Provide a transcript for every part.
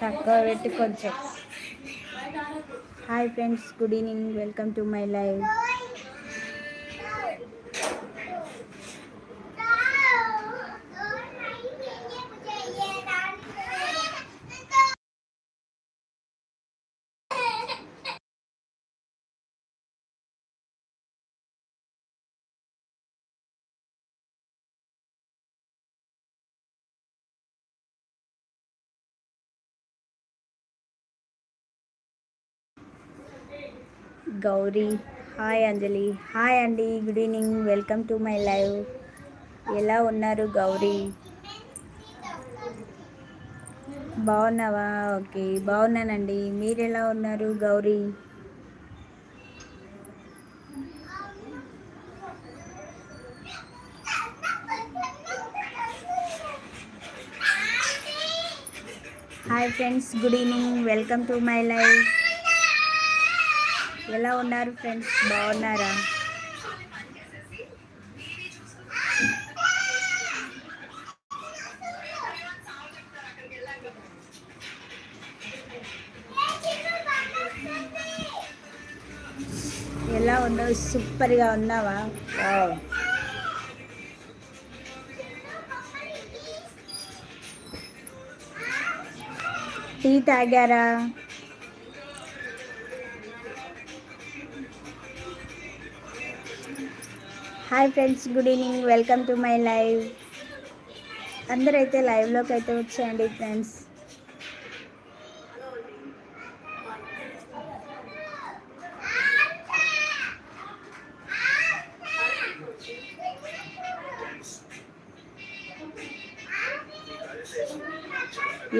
తక్కువ పెట్టి కొంచెం hi friends good evening welcome to my live Gowri. Hi Anjali. Hi అండి. Good evening. Welcome to my live. ఎలా ఉన్నారు గౌరీ? బాగున్నావా? ఓకే. బాగున్నానండి. మీరు ఎలా ఉన్నారు Gowri? Hi friends. Good evening. Welcome to my live. ఎలా ఉన్నారు ఫ్రెండ్స్? బాగున్నారా? ఎలా ఉన్నావు? సూపర్గా ఉన్నావా? టీ తాగారా? Hi friends good evening. Welcome to my live. అందరైతే లైవ్లోకి అయితే వచ్చేయండి ఫ్రెండ్స్.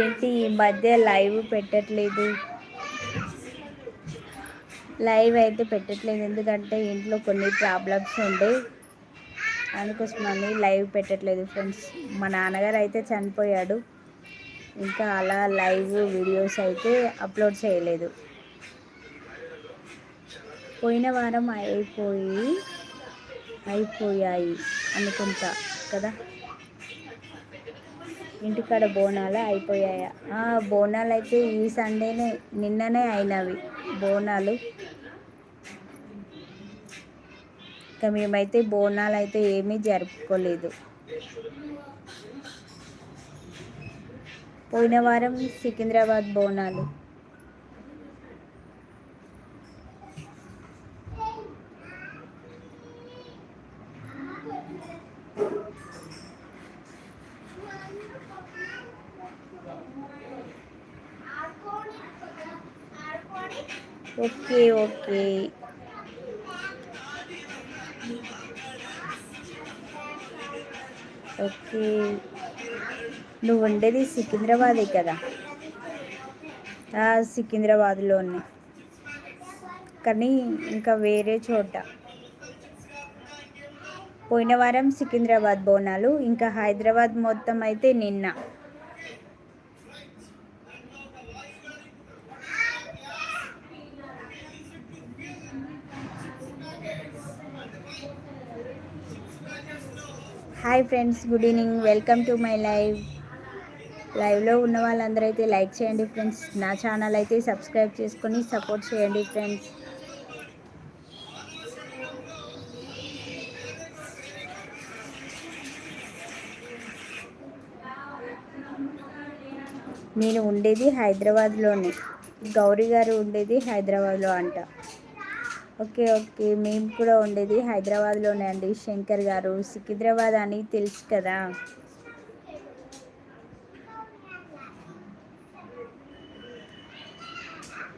ఏంటి ఈ మధ్య లైవ్ పెట్టట్లేదు? లైవ్ అయితే పెట్టట్లేదు. ఎందుకంటే ఇంట్లో కొన్ని ప్రాబ్లమ్స్ ఉండే. అందుకోసమని లైవ్ పెట్టట్లేదు ఫ్రెండ్స్. మా నాన్నగారు అయితే చనిపోయాడు. ఇంకా అలా లైవ్ వీడియోస్ అయితే అప్లోడ్ చేయలేదు. పోయిన వారం అయిపోయి అయిపోయాయి అనుకుంటా కదా. ఇంటికాడ బోనాలు అయిపోయాయా? బోనాలు అయితే ఈ సండేనే నిన్ననే అయినవి బోనాలు. ఇంకా మేమైతే బోనాలు అయితే ఏమీ జరుపుకోలేదు. పోయిన వారం Secunderabad Bonalu. Okay okay. Okay. నువ్వు ఉండేది సికింద్రాబాదే కదా? సికింద్రాబాద్లోనే కానీ ఇంకా వేరే చోట. పోయిన వారం సికింద్రాబాద్ బోనాలు ఇంకా హైదరాబాద్ మొత్తం అయితే నిన్న. Hi friends good evening welcome to my live లైవ్లో ఉన్న వాళ్ళందరూ అయితే లైక్ చేయండి ఫ్రెండ్స్ నా ఛానల్ అయితే సబ్స్క్రైబ్ చేసుకొని సపోర్ట్ చేయండి ఫ్రెండ్స్ నేను ఉండేది హైదరాబాద్లోనే. గౌరీ గారు ఉండేది హైదరాబాద్లో అంట. Okay okay. మేము కూడా ఉండేది హైదరాబాద్లోనే అండి శంకర్ గారు సికింద్రాబాద్ అని తెలుసు కదా.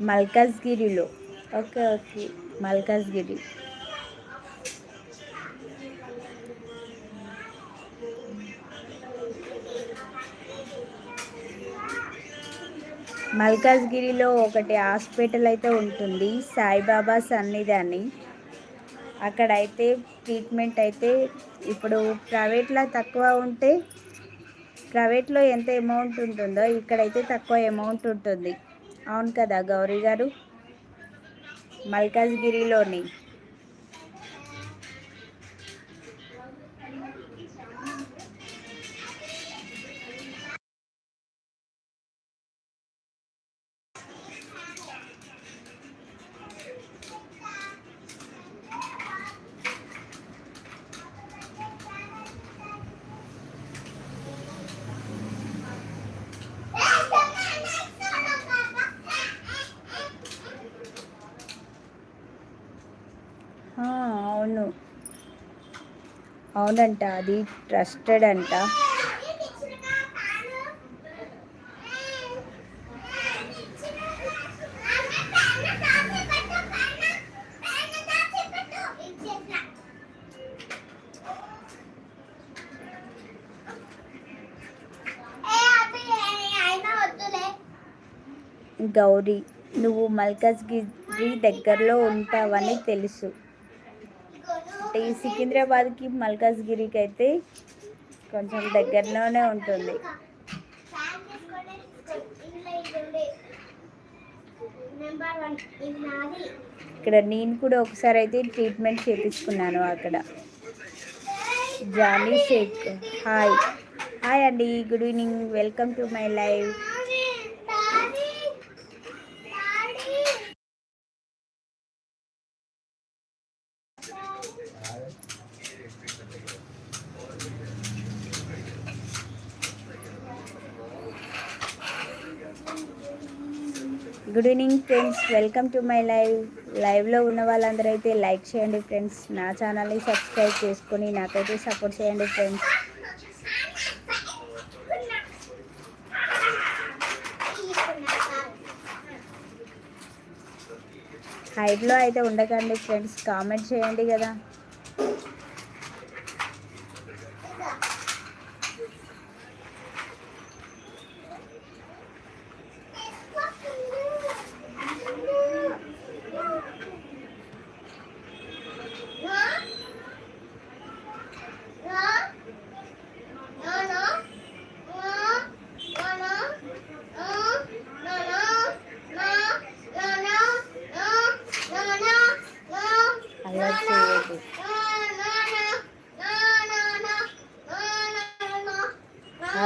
మల్కాజ్గిరిలో. Okay okay. మల్కాజ్గిరి. మల్కాజ్గిరిలో ఒకటి హాస్పిటల్ అయితే ఉంటుంది సాయిబాబా సన్నిధి అని. అక్కడైతే ట్రీట్మెంట్ అయితే ఇప్పుడు ప్రైవేట్లో తక్కువ ఉంటే ప్రైవేట్లో ఎంత అమౌంట్ ఉంటుందో ఇక్కడైతే తక్కువ అమౌంట్ ఉంటుంది. అవును కదా గౌరీ గారు? మల్కాజ్గిరిలోని. అవునంట అది ట్రస్టెడ్ అంట. గౌరీ నువ్వు మల్కజ్గిరి దగ్గరలో ఉంటావని తెలుసు. అంటే ఈ సికింద్రాబాద్కి మల్కాజ్గిరికి అయితే కొంచెం దగ్గరలోనే ఉంటుంది. ఇక్కడ నేను కూడా ఒకసారి అయితే ట్రీట్మెంట్ చేయించుకున్నాను అక్కడ. Johnny Shaik hi. హాయ్ అండి good evening. Welcome to my live. Good evening friends welcome to my live లైవ్లో ఉన్న వాళ్ళందరూ అయితే లైక్ చేయండి ఫ్రెండ్స్ నా ఛానల్ని సబ్స్క్రైబ్ చేసుకొని నాకైతే సపోర్ట్ చేయండి ఫ్రెండ్స్ హైట్లో అయితే ఉండకండి ఫ్రెండ్స్ కామెంట్ చేయండి కదా.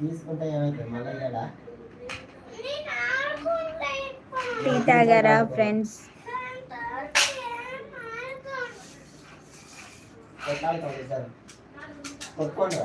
ఏమైతే మళ్ళీ ఇయ్యడా టీ తాగారా ఫ్రెండ్స్? కొట్టాలి కొట్టుకోండి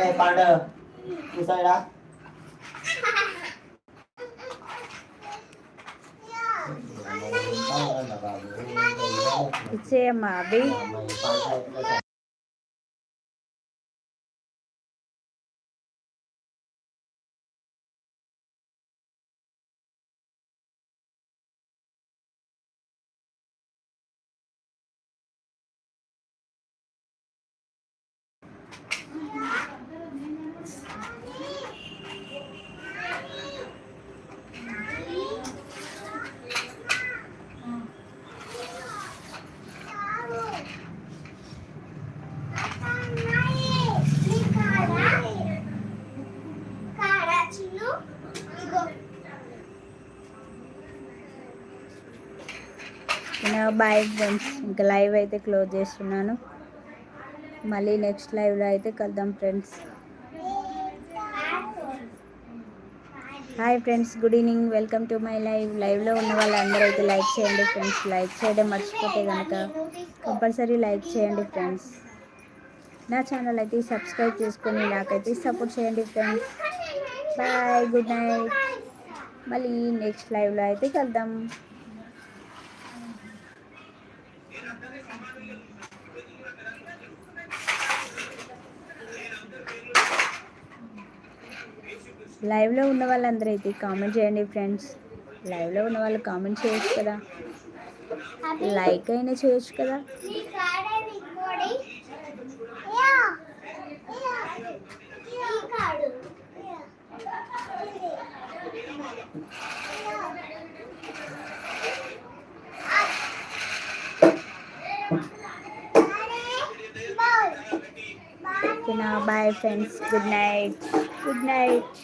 ఏ పండు కూసాడా ఇచ్చేయమ్మా అభి బాయ్ ఫ్రెండ్స్ ఇంకా లైవ్ అయితే క్లోజ్ చేస్తున్నాను. మళ్ళీ నెక్స్ట్ లైవ్లో అయితే కలుద్దాం friends hi friends good evening welcome to my live లైవ్లో ఉన్న వాళ్ళందరూ అయితే లైక్ చేయండి ఫ్రెండ్స్ లైక్ చేయడం మర్చిపోతే కనుక కంపల్సరీ లైక్ చేయండి ఫ్రెండ్స్ నా ఛానల్ అయితే సబ్స్క్రైబ్ చేసుకొని నాకైతే సపోర్ట్ చేయండి ఫ్రెండ్స్ బాయ్ గుడ్ నైట్ మళ్ళీ నెక్స్ట్ లైవ్లో అయితే కలుద్దాం. లైవ్లో ఉన్న వాళ్ళందరూ అయితే కామెంట్ చేయండి ఫ్రెండ్స్. లైవ్లో ఉన్న వాళ్ళు కామెంట్ చేయొచ్చు కదా. లైక్ అయినా చేయొచ్చు కదా. ఓకేనా bye friends. Good night. Good night.